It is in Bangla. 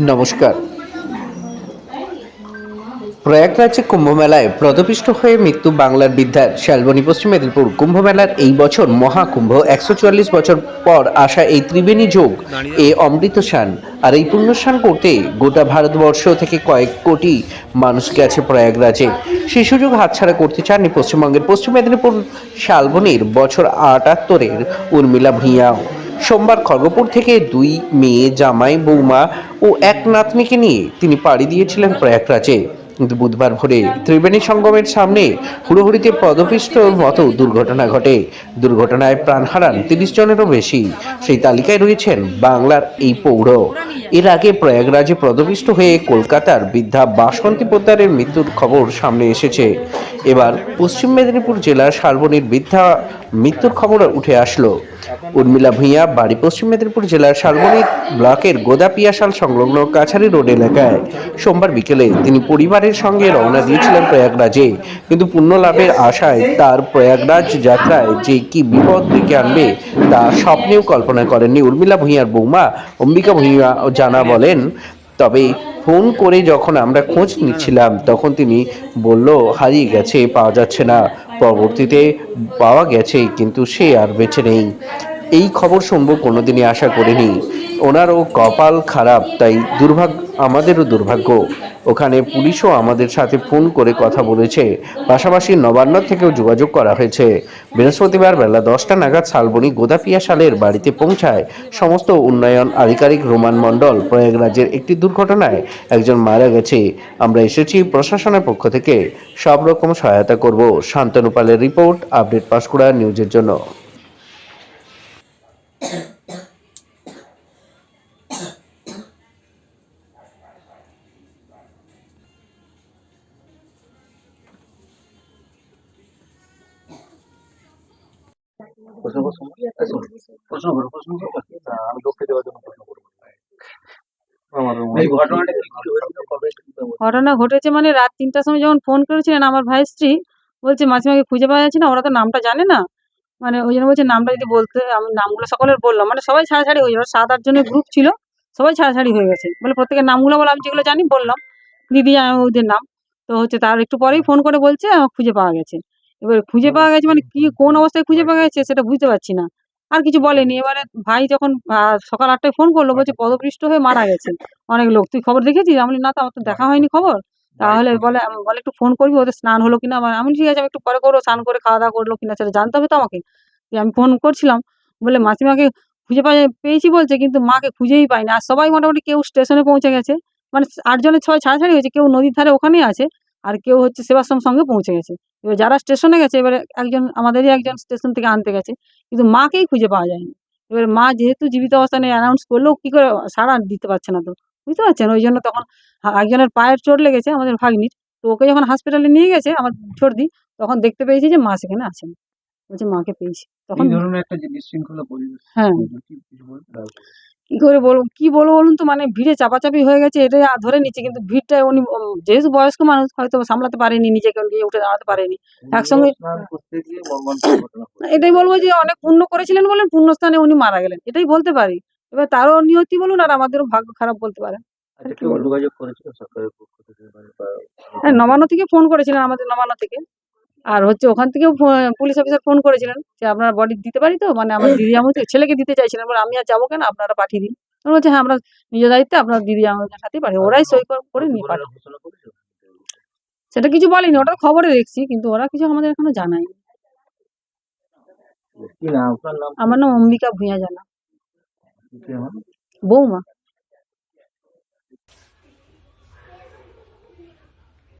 নমস্কার। প্রয়াগরাজ্যে কুম্ভমেলায় প্রদপিষ্ট হয়ে মৃত্যু বাংলার বিদ্যার শালবনী, পশ্চিম মেদিনীপুর। কুম্ভমেলার এই বছর মহাকুম্ভ, একশো চুয়াল্লিশ বছর পর আসা এই ত্রিবেণী যোগ, এ অমৃত স্নান। আর এই পুণ্যস্নান করতে গোটা ভারতবর্ষ থেকে কয়েক কোটি মানুষ গেছে প্রয়াগরাজে। সেই সুযোগ হাতছাড়া করতে চাননি পশ্চিমবঙ্গের পশ্চিম মেদিনীপুর শালবনীর বছর আটাত্তরের উর্মিলা ভূঁইয়াও। সোমবার খড়গপুর থেকে দুই মেয়ে, জামাই, বৌমা ও এক নাতনিকে নিয়ে তিনি পাড়ি দিয়েছিলেন প্রয়াগরাজে। কিন্তু বুধবার ভোরে ত্রিবেণী সঙ্গমের সামনে হুড়োহুড়িতে পদপিষ্টর মতো দুর্ঘটনা ঘটে। দুর্ঘটনায় প্রাণ হারান তিরিশ জনেরও বেশি। সেই তালিকায় রয়েছেন বাংলার এই পৌর। এর আগে প্রয়াগরাজে পদপিষ্ট হয়ে কলকাতার বৃদ্ধা বাসন্তী পোদ্দারের মৃত্যুর খবর সামনে এসেছে। এবার পশ্চিম মেদিনীপুর জেলার শালবনীর বৃদ্ধা মৃত্যুর খবর উঠে আসলো। উর্মিলা ভূঁইয়া, বাড়ি পশ্চিম মেদিনীপুর জেলার শালবনী ব্লকের গোদাপিয়াশাল সংলগ্ন কাছারি রোড এলাকায়। সোমবার বিকেলে তিনি পরিবারের সঙ্গে রওনা দিয়েছিলেন প্রয়াগরাজে, কিন্তু পুণ্য লাভের আশায় তার প্রয়াগরাজ যাত্রায় যে কি বিপদ ডেকে আনবে, তা স্বপ্নেও কল্পনা করেননি উর্মিলা ভূঁইয়ার বৌমা। অম্বিকা ভূঁইয়া জানা বলেন, তবে ফোন করে যখন আমরা খোঁজ নিচ্ছিলাম, তখন তিনি বলল, হারিয়ে গেছে, পাওয়া যাচ্ছে না। পরবর্তীতে পাওয়া গেছে কিন্তু সে আর বেঁচে নেই। এই খবর শুনব কোনোদিনই আশা করিনি। ওনারও কপাল খারাপ, তাই দুর্ভাগ্য, আমাদেরও দুর্ভাগ্য। ওখানে পুলিশও আমাদের সাথে ফোন করে কথা বলেছে। পাশাপাশি নবান্ন থেকেও যোগাযোগ করা হয়েছে। বৃহস্পতিবার বেলা দশটা নাগাদ শালবনি গোদাপিয়া সালের বাড়িতে পৌঁছায় সমস্ত উন্নয়ন আধিকারিক রোমান মণ্ডল। প্রয়াগরাজের একটি দুর্ঘটনায় একজন মারা গেছে। আমরা এসেছি প্রশাসনের পক্ষ থেকে। সব রকম সহায়তা করব। শান্তনু পালের রিপোর্ট, আপডেট পাঁশকুড়া নিউজের জন্য। প্রশ্ন প্রশ্ন করো প্রশ্ন করো আমি লোককে দেওয়ার জন্য প্রশ্ন করব। আমার এই ঘটনাটা কি করে হয়েছিল কবে ঘটনা ঘটেছে মানে রাত তিনটার সময় যখন ফোন করেছিলেন আমার ভাইয়ের স্ত্রী বলছে মাসিমাকে খুঁজে পাওয়া যাচ্ছে না ওরা তো নামটা জানে না। মানে ওই জন্য বলছে নামটা যদি বলতে আমি নামগুলো সকলের বললাম। মানে সবাই ছাড়াছাড়ি হয়ে যাবে সাত আট জনের গ্রুপ ছিল সবাই ছাড়াছাড়ি হয়ে গেছে। বলে প্রত্যেকের নামগুলো বলে আমি যেগুলো জানি বললাম। দিদি ওদের নাম। তো হচ্ছে তার একটু পরেই ফোন করে বলছে আমার খুঁজে পাওয়া গেছে। এবার খুঁজে পাওয়া গেছে মানে কি কোন অবস্থায় খুঁজে পাওয়া গেছে সেটা বুঝতে পারছি না। আর কিছু বলেনি। এবারে ভাই যখন সকাল আটটায় ফোন করল বলছে পদপৃষ্ট হয়ে মারা গেছে। অনেক লোক তুই খবর দেখেছিস? আমি না তো আমার তো দেখা হয়নি খবর। তাহলে বলে বলে একটু ফোন করবি ওদের স্নান হলো কিনা? আমার আমি ঠিক আছে আমি একটু পরে করব স্নান করে খাওয়া দাওয়া করল কিনা সেটা জানতে হবে তো আমাকে। দিয়ে আমি ফোন করছিলাম। বলে মাসিমাকে খুঁজে পাই পেয়েছি বলছে কিন্তু মাকে খুঁজেই পাইনি। আর সবাই মোটামুটি কেউ স্টেশনে পৌঁছে গেছে। মানে আটজনের ছয় ছাড়াছাড়ি হয়েছে কেউ নদীর ধারে ওখানেই আছে। আর কেউ হচ্ছে সেবাশ্রম সঙ্গে পৌঁছে গেছে। এবার যারা স্টেশনে গেছে, এবারে একজন, আমাদেরই একজন স্টেশন থেকে আনতে গেছে, কিন্তু মাকেই খুঁজে পাওয়া যায়নি। এবার মা যেহেতু জীবিত অবস্থানে অ্যানাউন্স করলেও কী করে সাড়া দিতে পারছে না তো? বুঝতে পারছেন? ওই জন্য তখন একজনের পায়ের চোট লেগেছে, আমাদের ভাগ্নির। তো ওকে যখন হসপিটালে নিয়ে গেছে, আমার ছোটদি, তখন দেখতে পেয়েছি যে মা সেখানে আছেন। বলছে মাকে পেয়েছি। তখন এই ধরনের একটা যে বিশৃঙ্খলা পরিবেশ। হ্যাঁ। কি করে বলব কি বলব বলুন তো? মানে ভিড়ে চাপাচাপি হয়ে গেছে এটাই ধরে নিচ্ছে। কিন্তু ভিড়টা উনি যেহেতু বয়স্ক মানুষ হয়তো সামলাতে পারেনি নিজেকে নিয়ে উঠে দাঁড়াতে পারেনি। একসঙ্গে। এটাই বলব যে অনেক পুণ্য করেছিলেন বলে পুণ্যস্থানে উনি মারা গেলেন। এটাই বলতে পারি। এবার তারও নিয়তি বলুন আর আমাদেরও ভাগ্য খারাপ বলতে পারেন আচ্ছা মানে হ্যাঁ নবান্ন থেকে ফোন করেছিলেন আমাদের নবান্ন থেকে। আর হচ্ছে ওখান থেকেও পুলিশ অফিসার ফোন করেছিলেন যে আপনারা বডি দিতে পারি তো? মানে আমার দিদি আমার ছেলেকে দিতে চাইছিলেন। বলে আমি আর যাব কেন? আপনারা পাঠিয়ে দিন। আমি বলছি হ্যাঁ আমরা নিজ দায়িত্বে আপনার দিদি আমাদের সাথে পাঠিয়ে ওরাই সই কর- নিয়ে পাঠায়। করেছিল সেটা কিছু বলেনি ওটা খবরে দেখছি কিন্তু ওরা কিছু আমাদের এখনও জানায়নি। আমার নাম অম্বিকা ভূঁইয়া জানা। বৌমা।